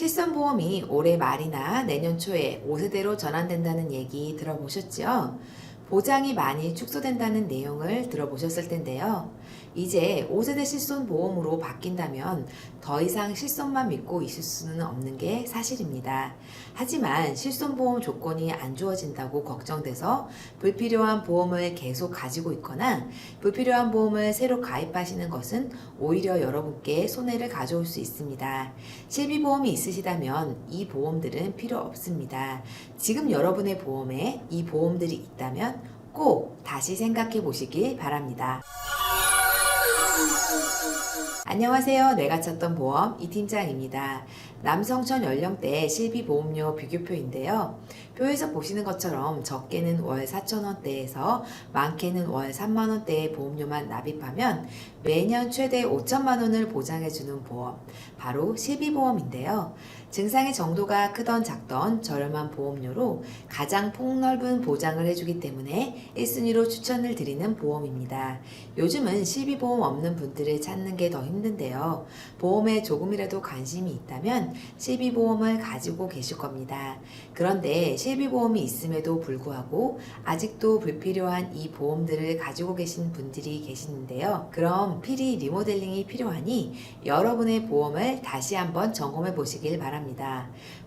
실손보험이 올해 말이나 내년 초에 5세대로 전환된다는 얘기 들어보셨죠? 보장이 많이 축소된다는 내용을 들어보셨을 텐데요. 이제 5세대 실손 보험으로 바뀐다면 더 이상 실손만 믿고 있을 수는 없는 게 사실입니다. 하지만 실손 보험 조건이 안 좋아진다고 걱정돼서 불필요한 보험을 계속 가지고 있거나 불필요한 보험을 새로 가입하시는 것은 오히려 여러분께 손해를 가져올 수 있습니다. 실비보험이 있으시다면 이 보험들은 필요 없습니다. 지금 여러분의 보험에 이 보험들이 있다면 꼭 다시 생각해 보시길 바랍니다. 안녕하세요. 내가 찾던 보험 이 팀장입니다. 남성천 연령대 실비보험료 비교표인데요. 표에서 보시는 것처럼 적게는 월 4천원대에서 많게는 월 3만원대의 보험료만 납입하면 매년 최대 5천만 원을 보장해주는 보험, 바로 실비보험인데요. 증상의 정도가 크던 작던 저렴한 보험료로 가장 폭넓은 보장을 해주기 때문에 1순위로 추천을 드리는 보험입니다. 요즘은 실비보험 없는 분들을 찾는 게 더 힘든데요. 보험에 조금이라도 관심이 있다면 실비보험을 가지고 계실 겁니다. 그런데 실비보험이 있음에도 불구하고 아직도 불필요한 이 보험들을 가지고 계신 분들이 계시는데요. 그럼 필히 리모델링이 필요하니 여러분의 보험을 다시 한번 점검해 보시길 바랍니다.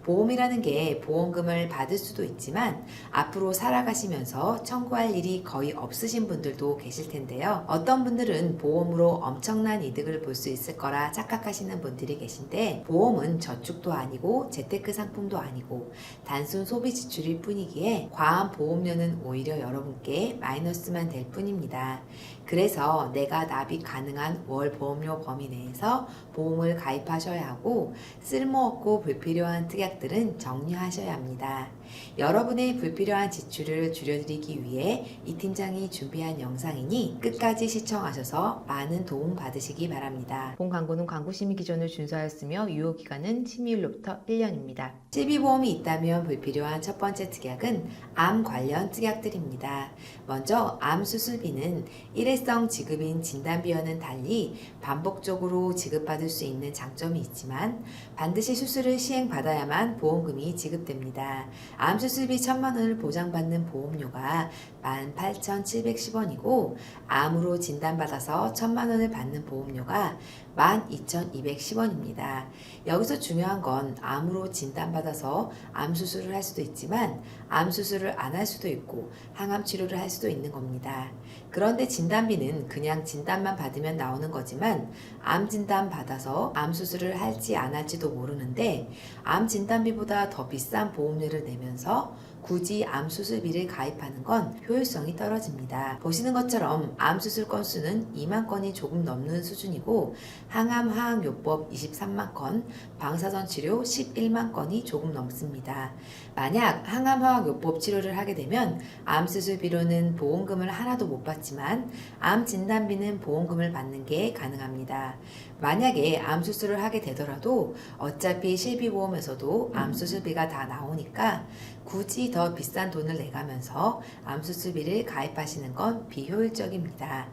보험이라는 게 보험금을 받을 수도 있지만 앞으로 살아가시면서 청구할 일이 거의 없으신 분들도 계실 텐데요. 어떤 분들은 보험으로 엄청난 이득을 볼 수 있을 거라 착각하시는 분들이 계신데 보험은 저축도 아니고 재테크 상품도 아니고 단순 소비 지출일 뿐이기에 과한 보험료는 오히려 여러분께 마이너스만 될 뿐입니다. 그래서 내가 납입 가능한 월 보험료 범위 내에서 보험을 가입하셔야 하고 쓸모없고 불필요한 특약들은 정리하셔야 합니다. 여러분의 불필요한 지출을 줄여드리기 위해 이 팀장이 준비한 영상이니 끝까지 시청하셔서 많은 도움 받으시기 바랍니다. 본 광고는 광고 심의 기준을 준수하였으며 유효 기간은 침의일로부터 1년입니다. 실비보험이 있다면 불필요한 첫 번째 특약은 암 관련 특약들입니다. 먼저 암 수술비는 일회성 지급인 진단비와는 달리 반복적으로 지급받을 수 있는 장점이 있지만 반드시 수술을 시행받아야만 보험금이 지급됩니다. 암 수술비 1천만 원을 보장받는 보험료가 18,710원이고 암으로 진단받아서 1천만 원을 받는 보험료가 12,210원입니다. 여기서 중요한 건 암으로 진단받아서 암 수술을 할 수도 있지만 암 수술을 안 할 수도 있고 항암 치료를 할 수도 있는 겁니다. 그런데 진단비는 그냥 진단만 받으면 나오는 거지만 암 진단 받아서 암 수술을 할지 안 할지도 모르는데 암 진단비보다 더 비싼 보험료를 내면서 굳이 암 수술비를 가입하는 건 효율성이 떨어집니다. 보시는 것처럼 암 수술 건수는 2만 건이 조금 넘는 수준이고 항암 화학요법 23만 건, 방사선 치료 11만 건이 조금 넘습니다. 만약 항암 화학요법 치료를 하게 되면 암 수술비로는 보험금을 하나도 못 받지만 암 진단비는 보험금을 받는 게 가능합니다. 만약에 암 수술을 하게 되더라도 어차피 실비보험에서도 암 수술비가 다 나오니까 굳이 더 비싼 돈을 내가면서 암 수술비를 가입하시는 건 비효율적입니다.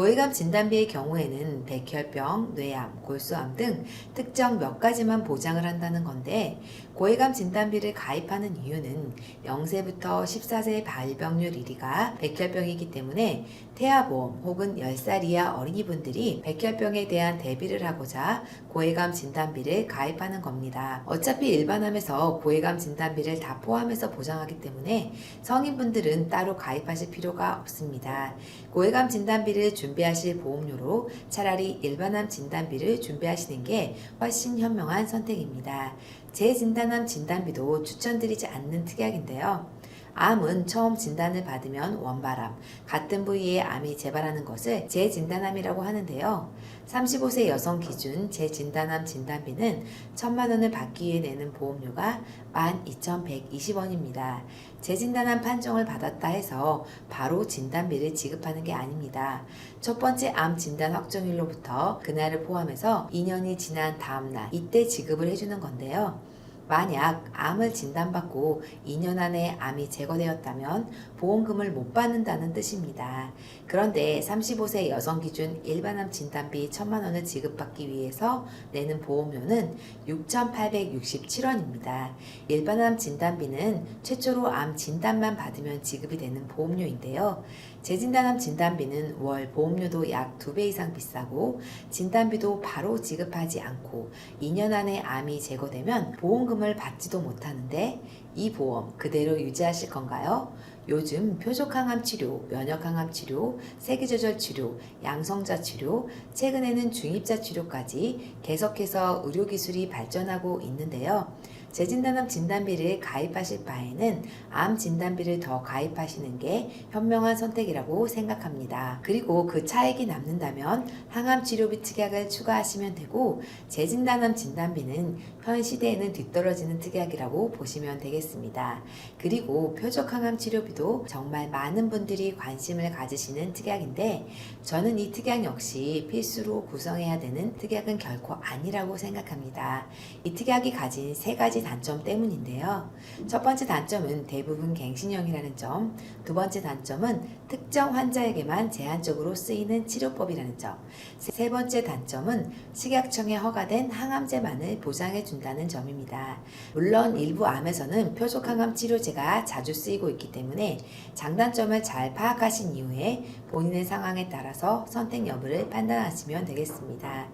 고위감 진단비의 경우에는 백혈병, 뇌암, 골수암 등 특정 몇 가지만 보장을 한다는 건데 고위감 진단비를 가입하는 이유는 0세부터 14세 발병률 1위가 백혈병이기 때문에 태아보험 혹은 10살 이하 어린이분들이 백혈병에 대한 대비를 하고자 고해감 진단비를 가입하는 겁니다. 어차피 일반암에서 고해감 진단비를 다 포함해서 보장하기 때문에 성인분들은 따로 가입하실 필요가 없습니다. 고해감 진단비를 준비하실 보험료로 차라리 일반암 진단비를 준비하시는 게 훨씬 현명한 선택입니다. 재진단암 진단비도 추천드리지 않는 특약인데요. 암은 처음 진단을 받으면 원발암, 같은 부위에 암이 재발하는 것을 재진단암이라고 하는데요. 35세 여성 기준 재진단암 진단비는 1천만 원을 받기 위해 내는 보험료가 12,120원입니다. 재진단암 판정을 받았다 해서 바로 진단비를 지급하는 게 아닙니다. 첫 번째 암 진단 확정일로부터 그날을 포함해서 2년이 지난 다음 날 이때 지급을 해주는 건데요. 만약 암을 진단받고 2년 안에 암이 제거되었다면 보험금을 못 받는다는 뜻입니다. 그런데 35세 여성 기준 일반암 진단비 1천만 원을 지급받기 위해서 내는 보험료는 6,867원입니다. 일반암 진단비는 최초로 암 진단만 받으면 지급이 되는 보험료인데요. 재진단암 진단비는 월 보험료도 약 2배 이상 비싸고 진단비도 바로 지급하지 않고 2년 안에 암이 제거되면 보험금을 받지도 못하는데 이 보험 그대로 유지하실 건가요? 요즘 표적항암 치료, 면역항암 치료, 세기조절 치료, 양성자 치료, 최근에는 중입자 치료까지 계속해서 의료기술이 발전하고 있는데요. 재진단암 진단비를 가입하실 바에는 암 진단비를 더 가입하시는 게 현명한 선택이라고 생각합니다. 그리고 그 차액이 남는다면 항암 치료비 특약을 추가하시면 되고 재진단암 진단비는 현 시대에는 뒤떨어지는 특약이라고 보시면 되겠습니다. 그리고 표적 항암 치료비도 정말 많은 분들이 관심을 가지시는 특약인데 저는 이 특약 역시 필수로 구성해야 되는 특약은 결코 아니라고 생각합니다. 이 특약이 가진 세 가지 단점 때문인데요. 첫 번째 단점은 대부분 갱신형이라는 점, 두 번째 단점은 특정 환자에게만 제한적으로 쓰이는 치료법이라는 점, 세 번째 단점은 식약청에 허가된 항암제만을 보장해 준다는 점입니다. 물론 일부 암에서는 표적 항암 치료제가 자주 쓰이고 있기 때문에 장단점을 잘 파악하신 이후에 본인의 상황에 따라서 선택 여부를 판단하시면 되겠습니다.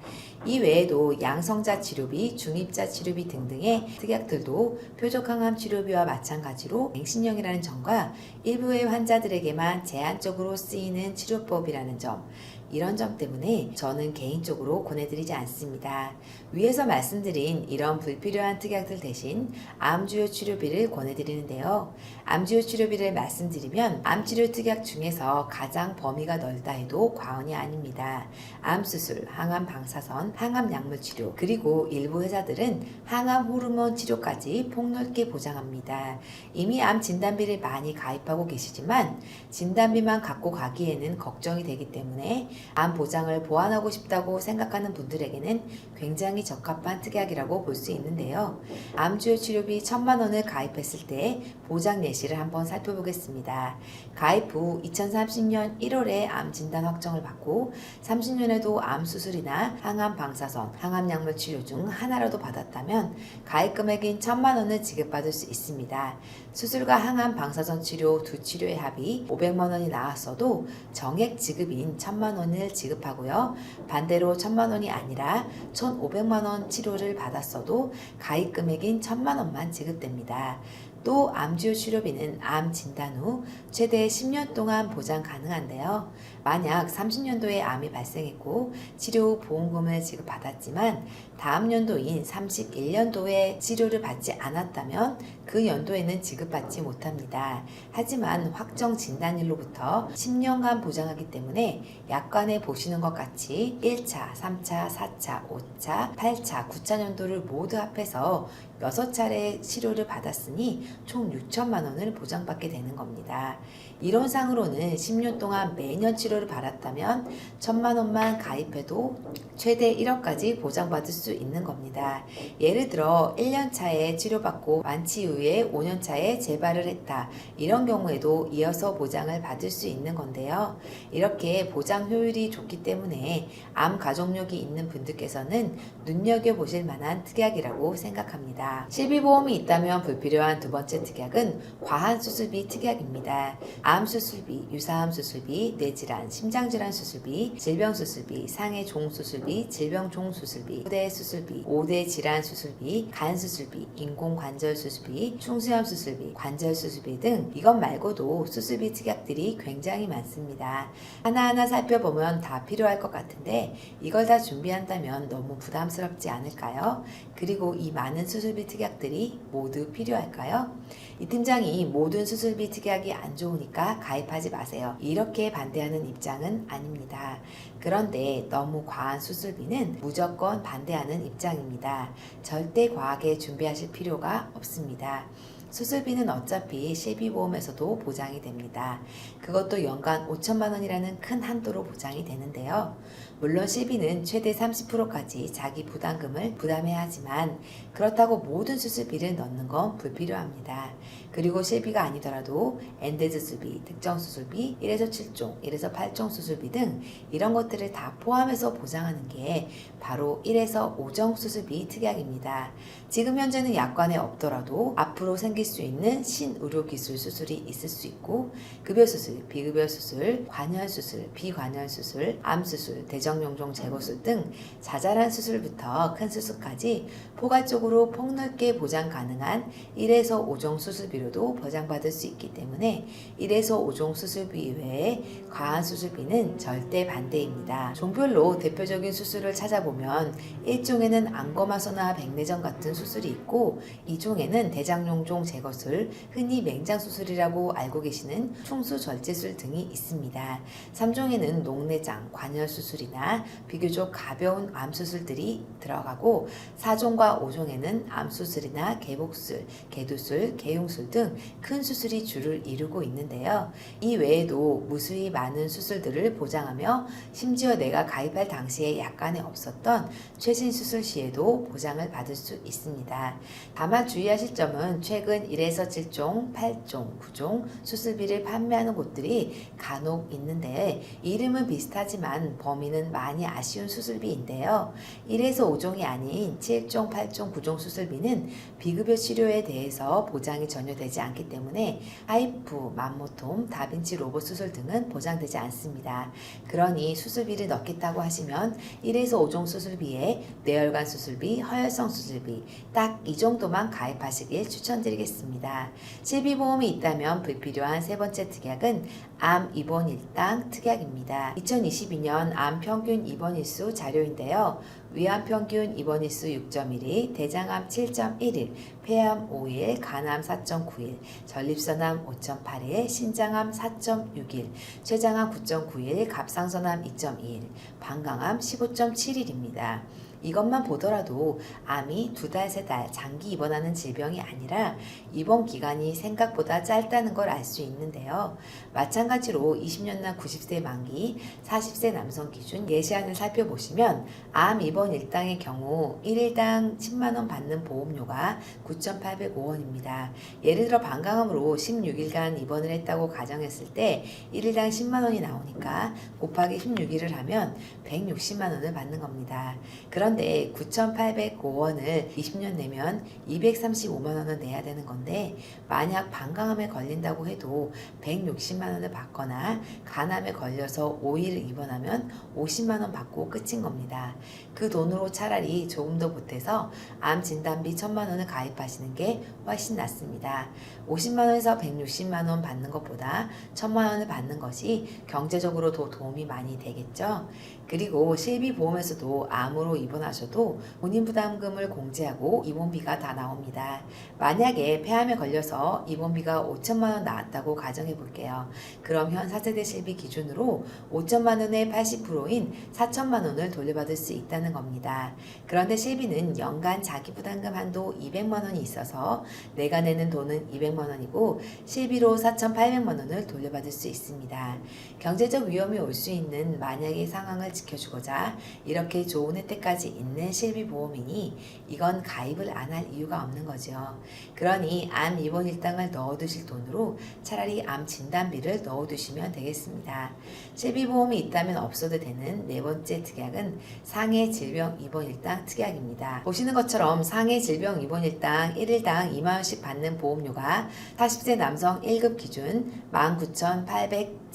이 외에도 양성자 치료비, 중입자 치료비 등등의 특약들도 표적 항암 치료비와 마찬가지로 갱신형이라는 점과 일부의 환자들에게만 제한적으로 쓰이는 치료법이라는 점, 이런 점 때문에 저는 개인적으로 권해드리지 않습니다. 위에서 말씀드린 이런 불필요한 특약들 대신 암주요 치료비를 권해드리는데요. 암주요 치료비를 말씀드리면 암치료 특약 중에서 가장 범위가 넓다 해도 과언이 아닙니다. 암수술, 항암 방사선, 항암 약물 치료, 그리고 일부 회사들은 항암 호르몬 치료까지 폭넓게 보장합니다. 이미 암 진단비를 많이 가입하고 계시지만 진단비만 갖고 가기에는 걱정이 되기 때문에 암 보장을 보완하고 싶다고 생각하는 분들에게는 굉장히 적합한 특약이라고 볼 수 있는데요. 암 주요 치료비 1천만 원을 가입했을 때 보장 예시를 한번 살펴보겠습니다. 가입 후 2030년 1월에 암 진단 확정을 받고 30년에도 암 수술이나 항암 방사선, 항암 약물 치료 중 하나라도 받았다면 가입 금액인 1천만 원을 지급받을 수 있습니다. 수술과 항암 방사선 치료 두 치료의 합이 500만 원이 나왔어도 정액 지급인 1천만 원을 지급하고요. 반대로 1천만 원이 아니라 1,500만 원 치료를 받았어도 가입 금액인 1천만 원만 지급됩니다. 또 암주요 치료비는 암 진단 후 최대 10년 동안 보장 가능한데요. 만약 30년도에 암이 발생했고 치료 후 보험금을 지급받았지만 다음 연도인 31년도에 치료를 받지 않았다면 그 연도에는 지급받지 못합니다. 하지만 확정 진단일로부터 10년간 보장하기 때문에 약관에 보시는 것 같이 1차, 3차, 4차, 5차, 8차, 9차 연도를 모두 합해서 6차례 치료를 받았으니 총 6천만 원을 보장받게 되는 겁니다. 이론상으로는 10년 동안 매년 치료를 받았다면 1천만 원만 가입해도 최대 1억까지 보장받을 수 있는 겁니다. 예를 들어 1년 차에 치료받고 완치 이후에 5년 차에 재발을 했다. 이런 경우에도 이어서 보장을 받을 수 있는 건데요. 이렇게 보장 효율이 좋기 때문에 암 가족력이 있는 분들께서는 눈여겨보실 만한 특약이라고 생각합니다. 실비보험이 있다면 불필요한 두 번째 특약은 과한 수술비 특약입니다. 암 수술비, 유사암 수술비, 뇌질환, 심장질환 수술비, 질병 수술비, 상해 종 수술비, 질병 종 수술비, 후대 수술비, 5대 질환 수술비, 간 수술비, 인공 관절 수술비, 충수염 수술비, 관절 수술비 등 이것 말고도 수술비 특약들이 굉장히 많습니다. 하나하나 살펴보면 다 필요할 것 같은데 이걸 다 준비한다면 너무 부담스럽지 않을까요? 그리고 이 많은 수술비 특약들이 모두 필요할까요? 이 팀장이 모든 수술비 특약이 안 좋으니까 가입하지 마세요. 이렇게 반대하는 입장은 아닙니다. 그런데 너무 과한 수술비는 무조건 반대하는 입장입니다. 절대 과하게 준비하실 필요가 없습니다. 수술비는 어차피 실비보험에서도 보장이 됩니다. 그것도 연간 5천만 원이라는 큰 한도로 보장이 되는데요. 물론 실비는 최대 30%까지 자기 부담금을 부담해야 하지만 그렇다고 모든 수술비를 넣는 건 불필요합니다. 그리고 실비가 아니더라도 엔드 수술비, 특정 수술비, 1에서 7종, 1에서 8종 수술비 등 이런 것들을 다 포함해서 보장하는 게 바로 1에서 5종 수술비 특약입니다. 지금 현재는 약관에 없더라도 앞으로 생길 수 있는 신의료기술 수술이 있을 수 있고 급여 수술, 비급여 수술, 관열 수술, 비관열 수술, 암 수술, 대정용종 제거술 등 자잘한 수술부터 큰 수술까지 포괄적으로 폭넓게 보장 가능한 1에서 5종 수술비로 도 보장받을 수 있기 때문에 1에서 5종 수술비 외에 과한 수술비는 절대 반대입니다. 종별로 대표적인 수술을 찾아보면 1종에는 안검하소나 백내전 같은 수술이 있고 2종에는 대장용종 제거술, 흔히 맹장 수술이라고 알고 계시는 충수 절제술 등이 있습니다. 3종에는 녹내장, 관열 수술이나 비교적 가벼운 암 수술들이 들어가고 4종과 5종에는 암 수술이나 개복술, 개두술, 개용술 등 큰 수술이 주를 이루고 있는데요. 이 외에도 무수히 많은 수술들을 보장하며 심지어 내가 가입할 당시에 약관에 없었던 최신 수술 시에도 보장을 받을 수 있습니다. 다만 주의하실 점은 최근 1에서 7종, 8종, 9종 수술비를 판매하는 곳들이 간혹 있는데 이름은 비슷하지만 범위는 많이 아쉬운 수술비인데요. 1에서 5종이 아닌 7종, 8종, 9종 수술비는 비급여 치료에 대해서 보장이 전혀 되지 않기 때문에 하이프, 맘모톰, 다빈치 로봇 수술 등은 보장되지 않습니다. 그러니 수술비를 넣겠다고 하시면 1에서 5종 수술비에 뇌혈관 수술비, 허혈성 수술비 딱 이 정도만 가입하시길 추천드리겠습니다. 실비보험이 있다면 불필요한 세 번째 특약은 암 입원 일당 특약입니다. 2022년 암 평균 입원 일수 자료인데요. 위암 평균 입원 일수 6.1일, 대장암 7.1일, 폐암 5일, 간암 4.9일, 전립선암 5.8일, 신장암 4.6일, 췌장암 9.9일, 갑상선암 2.2일, 방광암 15.7일입니다. 이것만 보더라도 암이 두 달, 세 달 장기 입원하는 질병이 아니라 입원 기간이 생각보다 짧다는 걸 알 수 있는데요. 마찬가지로 20년난 90세 만기, 40세 남성 기준 예시안을 살펴보시면 암 입원 일당의 경우 1일당 10만원 받는 보험료가 9,805원입니다. 예를 들어 방광암으로 16일간 입원을 했다고 가정했을 때 1일당 10만원이 나오니까 곱하기 16일을 하면 160만원을 받는 겁니다. 그 런데 9,805원을 20년 내면 235만 원을 내야 되는 건데 만약 방광암에 걸린다고 해도 160만 원을 받거나 간암에 걸려서 5일을 입원하면 50만 원 받고 끝인 겁니다. 그 돈으로 차라리 조금 더 보태서 암 진단비 1천만 원을 가입하시는 게 훨씬 낫습니다. 50만 원에서 160만 원 받는 것보다 1천만 원을 받는 것이 경제적으로 더 도움이 많이 되겠죠. 그리고 실비보험에서도 암으로 입원하셔도 본인 부담금을 공제하고 입원비가 다 나옵니다. 만약에 폐암에 걸려서 입원비가 5천만 원 나왔다고 가정해 볼게요. 그럼 현 4세대 실비 기준으로 5천만 원의 80%인 4천만 원을 돌려받을 수 있다는 겁니다. 그런데 실비는 연간 자기 부담금 한도 200만 원이 있어서 내가 내는 돈은 200만 원이고 실비로 4,800만 원을 돌려받을 수 있습니다. 경제적 위험이 올 수 있는 만약의 상황을 지켜주고자 이렇게 좋은 혜택까지 있는 실비보험이니 이건 가입을 안 할 이유가 없는 거죠. 그러니 암 입원 일당을 넣어두실 돈으로 차라리 암 진단비를 넣어두시면 되겠습니다. 실비보험이 있다면 없어도 되는 네 번째 특약은 상해 질병 입원 일당 특약입니다. 보시는 것처럼 상해 질병 입원 일당 1일당 2만원씩 받는 보험료가 40세 남성 1급 기준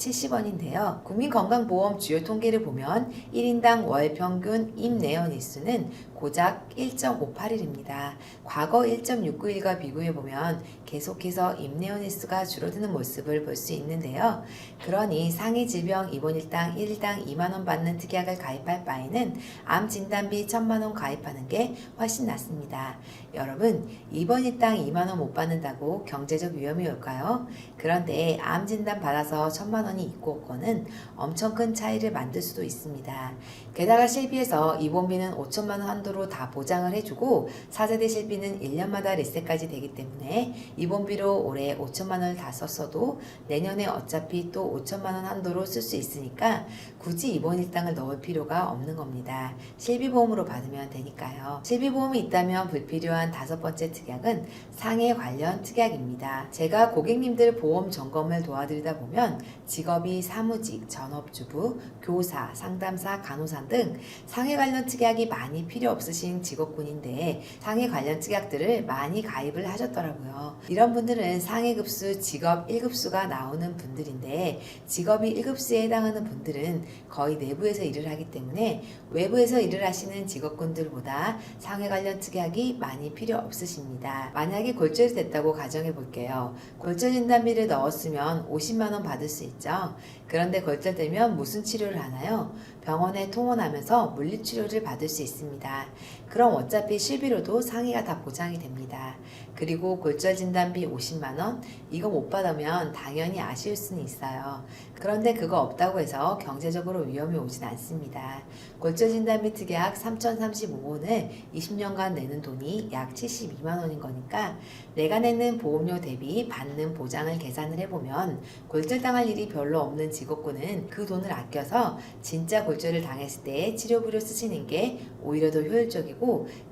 19,870원인데요. 국민건강보험 주요 통계를 보면 1인당 월 평균 임내연 일수는 고작 1.58일입니다. 과거 1.69일과 비교해 보면 계속해서 임내연 일수가 줄어드는 모습을 볼 수 있는데요. 그러니 상해 질병 입원 일당 1일당 2만 원 받는 특약을 가입할 바에는 암 진단비 1천만 원 가입하는 게 훨씬 낫습니다. 여러분, 입원 일당 2만 원 못 받는다고 경제적 위험이 올까요? 그런데 암 진단 받아서 1천만 원 원이 있고 없고는 엄청 큰 차이를 만들 수도 있습니다. 게다가 실비에서 입원비는 5천만 원 한도로 다 보장을 해주고 4세대 실비는 1년마다 리셋까지 되기 때문에 입원비로 올해 5천만 원을 다 썼어도 내년에 어차피 또 5천만 원 한도로 쓸 수 있으니까 굳이 입원 일당을 넣을 필요가 없는 겁니다. 실비보험으로 받으면 되니까요. 실비보험이 있다면 불필요한 다섯 번째 특약은 상해 관련 특약입니다. 제가 고객님들 보험 점검을 도와드리다 보면 직업이 사무직, 전업주부, 교사, 상담사, 간호사 등 상해 관련 특약이 많이 필요 없으신 직업군인데 상해 관련 특약들을 많이 가입을 하셨더라고요. 이런 분들은 상해급수 직업 1급수가 나오는 분들인데 직업이 1급수에 해당하는 분들은 거의 내부에서 일을 하기 때문에 외부에서 일을 하시는 직업군들보다 상해 관련 특약이 많이 필요 없으십니다. 만약에 골절이 됐다고 가정해 볼게요. 골절 진단비를 넣었으면 50만 원 받을 수 있죠. 그런데 골절되면 무슨 치료를 하나요? 병원에 통원하면서 물리치료를 받을 수 있습니다. 그럼 어차피 실비로도 상해가 다 보장이 됩니다. 그리고 골절 진단비 50만 원 이거 못 받으면 당연히 아쉬울 수는 있어요. 그런데 그거 없다고 해서 경제적으로 위험이 오진 않습니다. 골절 진단비 특약 3,035원을 20년간 내는 돈이 약 72만 원인 거니까 내가 내는 보험료 대비 받는 보장을 계산을 해보면 골절당할 일이 별로 없는 직업군은 그 돈을 아껴서 진짜 골절을 당했을 때 치료비로 쓰시는 게 오히려 더 효율적이고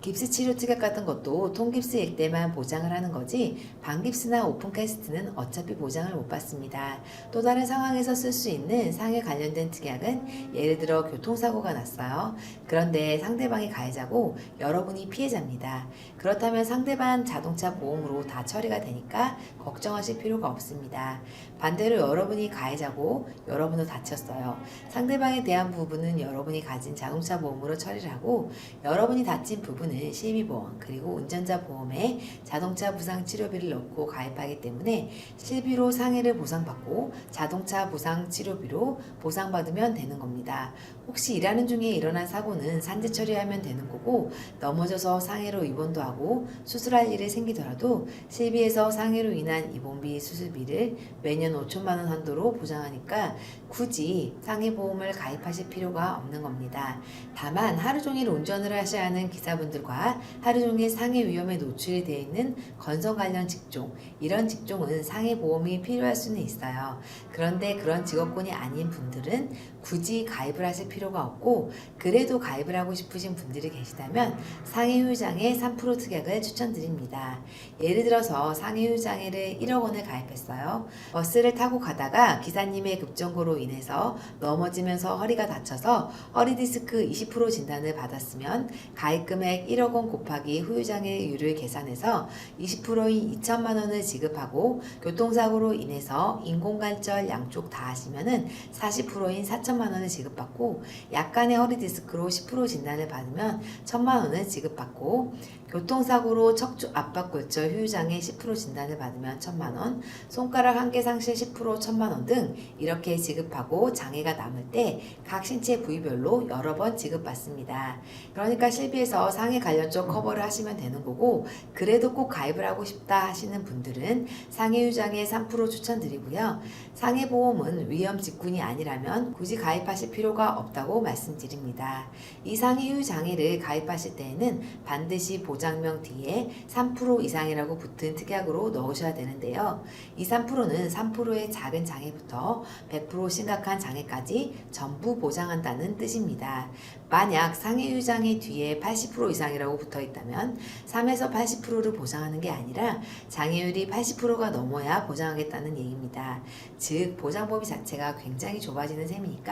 깁스 치료 특약 같은 것도 통깁스일 때만 보장을 하는 거지 반깁스나 오픈캐스트는 어차피 보장을 못 받습니다. 또 다른 상황에서 쓸 수 있는 상해 관련된 특약은 예를 들어 교통사고가 났어요. 그런데 상대방이 가해자고 여러분이 피해자입니다. 그렇다면 상대방 자동차 보험으로 다 처리가 되니까 걱정하실 필요가 없습니다. 반대로 여러분이 가해자고 여러분도 다쳤어요. 상대방에 대한 부분은 여러분이 가진 자동차 보험으로 처리를 하고 여러분이 다친 부분은 실비보험 그리고 운전자 보험에 자동차 부상 치료비를 넣고 가입하기 때문에 실비로 상해를 보상받고 자동차 부상 치료비로 보상받으면 되는 겁니다. 혹시 일하는 중에 일어난 사고는 산재 처리하면 되는 거고 넘어져서 상해로 입원도 하고 수술할 일이 생기더라도 실비에서 상해로 인한 입원비 수술비를 매년 5천만 원 한도로 보장하니까 굳이 상해 보험을 가입하실 필요가 없는 겁니다. 다만 하루 종일 운전을 하셔야 하는 기사분들과 하루 종일 상해 위험에 노출이 되어 있는 건설 관련 직종 이런 직종은 상해 보험이 필요할 수는 있어요. 그런데 그런 직업군이 아닌 분들은 굳이 가입을 하실 필요가 없고 그래도 가입을 하고 싶으신 분들이 계시다면 상해휴장의 3% 특약을 추천드립니다. 예를 들어서 상해휴장에를 1억 원을 가입했어요. 버스를 타고 가다가 기사님의 급정거로 인해서 넘어지면서 허리가 다쳐서 허리 디스크 20% 진단을 받았으면 가입 금액 1억 원 곱하기 후유장애율을 계산해서 20%인 2천만 원을 지급하고 교통사고로 인해서 인공관절 양쪽 다 하시면은 40%인 4천 만 원을 지급받고 약간의 허리 디스크로 10% 진단을 받으면 1천만 원을 지급받고 교통사고로 척추 압박골절 후유장애 10% 진단을 받으면 1천만 원, 손가락 한 개 상실 10% 1천만 원 등 이렇게 지급하고 장애가 남을 때 각 신체 부위별로 여러 번 지급받습니다. 그러니까 실비에서 상해 관련 쪽 커버를 하시면 되는 거고 그래도 꼭 가입을 하고 싶다 하시는 분들은 상해유장애 3% 추천드리고요. 상해 보험은 위험 직군이 아니라면 굳이 가입하실 필요가 없다고 말씀드립니다. 이 상해유장애를 가입하실 때에는 반드시 보장명 뒤에 3% 이상이라고 붙은 특약으로 넣으셔야 되는데요. 이 3%는 3%의 작은 장애부터 100% 심각한 장애까지 전부 보장한다는 뜻입니다. 만약 상해 유장애 뒤에 80% 이상이라고 붙어 있다면 3에서 80%를 보장하는 게 아니라 장애율이 80%가 넘어야 보장하겠다는 얘기입니다. 즉 보장 범위 자체가 굉장히 좁아지는 셈이니까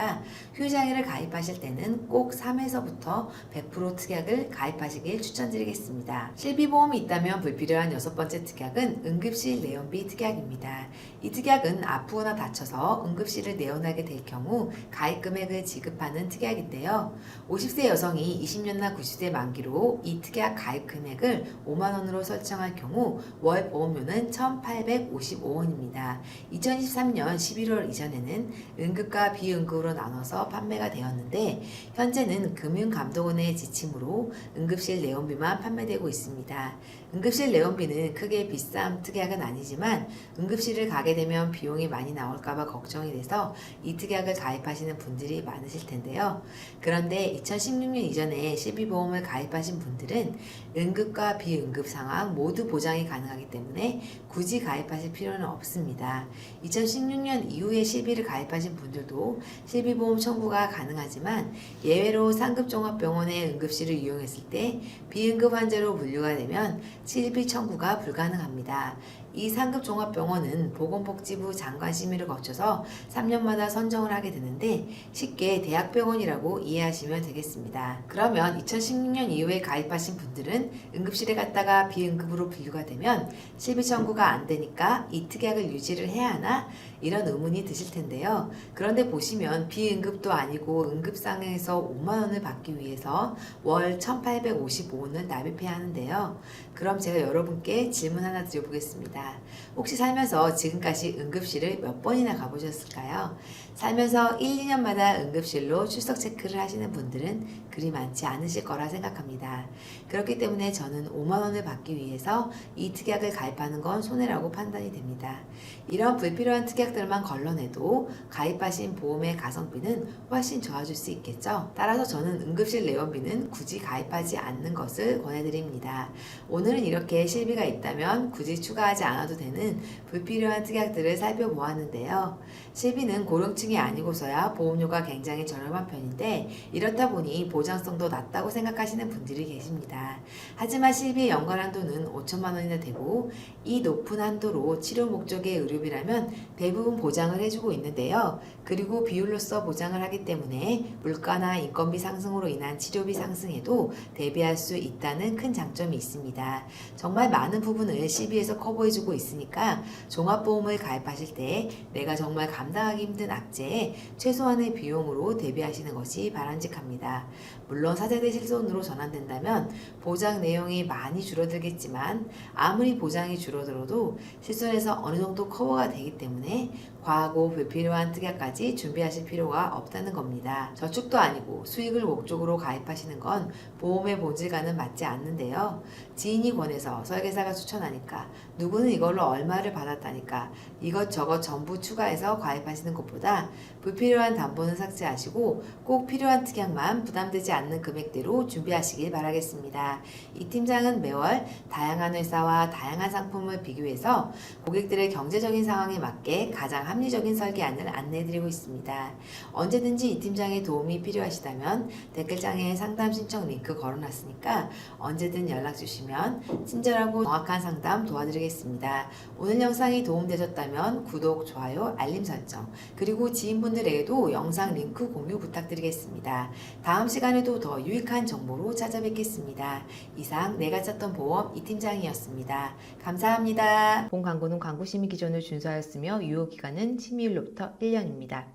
휴장애를 가입하실 때는 꼭 3에서부터 100% 특약을 가입하시길 추천드리겠습니다. 실비보험이 있다면 불필요한 여섯 번째 특약은 응급실 내원비 특약입니다. 이 특약은 아프거나 다쳐서 응급실을 내원하게 될 경우 가입 금액을 지급하는 특약인데요. 50세 여성이 20년나 90세 만기로 이 특약 가입 금액을 5만 원으로 설정할 경우 월 보험료는 1,855원입니다. 2023년 11월 이전에는 응급과 비응급으로 나눠서 판매가 되었는데 현재는 금융감독원의 지침으로 응급실 내원비만 판매되고 되고 있습니다. 응급실 내원비는 크게 비싼 특약은 아니지만 응급실을 가게 되면 비용이 많이 나올까봐 걱정이 돼서 이 특약을 가입하시는 분들이 많으실 텐데요. 그런데 2016년 이전에 실비보험을 가입하신 분들은 응급과 비응급 상황 모두 보장이 가능하기 때문에 굳이 가입하실 필요는 없습니다. 2016년 이후에 실비를 가입하신 분들도 실 비보험 청구가 가능하지만 예외로 상급종합병원의 응급실을 이용했을 때 비응급 환자로 분류가 되면 실비 청구가 불가능합니다. 이 상급 종합병원은 보건복지부 장관 심의를 거쳐서 3년마다 선정을 하게 되는데 쉽게 대학병원이라고 이해하시면 되겠습니다. 그러면 2016년 이후에 가입하신 분들은 응급실에 갔다가 비응급으로 분류가 되면 실비 청구가 안 되니까 이 특약을 유지를 해야 하나 이런 의문이 드실 텐데요. 그런데 보시면 비응급도 아니고 응급상에서 5만 원을 받기 위해서 월 1,855원을 납입해야 하는데요. 그럼 제가 여러분께 질문 하나 드려보겠습니다. 혹시 살면서 지금까지 응급실을 몇 번이나 가보셨을까요? 살면서 1, 2년마다 응급실로 출석 체크를 하시는 분들은 그리 많지 않으실 거라 생각합니다. 그렇기 때문에 저는 5만 원을 받기 위해서 이 특약을 가입하는 건 손해라고 판단이 됩니다. 이런 불필요한 특약들만 걸러내도 가입하신 보험의 가성비는 훨씬 좋아질 수 있겠죠. 따라서 저는 응급실 내원비는 굳이 가입하지 않는 것을 권해드립니다. 오늘은 이렇게 실비가 있다면 굳이 추가하지 않아도 되는 불필요한 특약들을 살펴보았는데요. 실비는 고령층 이 아니고서야 보험료가 굉장히 저렴한 편인데 이렇다 보니 보장성도 낮다고 생각하시는 분들이 계십니다. 하지만 실비의 연간 한도는 5천만 원이나 되고 이 높은 한도로 치료 목적의 의료비라면 대부분 보장을 해주고 있는데요. 그리고 비율로서 보장을 하기 때문에 물가나 인건비 상승으로 인한 치료비 상승에도 대비할 수 있다는 큰 장점이 있습니다. 정말 많은 부분을 CB에서 커버해주고 있으니까 종합보험을 가입하실 때 내가 정말 감당하기 힘든 악재에 최소한의 비용으로 대비하시는 것이 바람직합니다. 물론 사제대 실손으로 전환된다면 보장 내용이 많이 줄어들겠지만 아무리 보장이 줄어들어도 실손에서 어느 정도 커버가 되기 때문에 과하고 불필요한 특약까지 준비하실 필요가 없다는 겁니다. 저축도 아니고 수익을 목적으로 가입하시는 건 보험의 본질과는 맞지 않는데요. 지인이 권해서 설계사가 추천하니까 누구는 이걸로 얼마를 받았다니까 이것저것 전부 추가해서 가입하시는 것보다 불필요한 담보는 삭제하시고 꼭 필요한 특약만 부담되지 않는 금액대로 준비하시길 바라겠습니다. 이 팀장은 매월 다양한 회사와 다양한 상품을 비교해서 고객들의 경제적인 상황에 맞게 가장 합리적인 설계안을 안내해드리고 있습니다. 언제든지 이 팀장의 도움이 필요하시다면 댓글창에 상담 신청 링크 걸어놨으니까 언제든 연락 주시면 친절하고 정확한 상담 도와드리겠습니다. 오늘 영상이 도움되셨다면 구독, 좋아요, 알림 설정 그리고 지인분들에게도 영상 링크 공유 부탁드리겠습니다. 다음 시간에도 더 유익한 정보로 찾아뵙겠습니다. 이상 내가 찾던 보험 이 팀장이었습니다. 감사합니다. 본 광고는 광고 심의 기준을 준수하였으며 유효 기간은 심의일로부터 1년입 니다.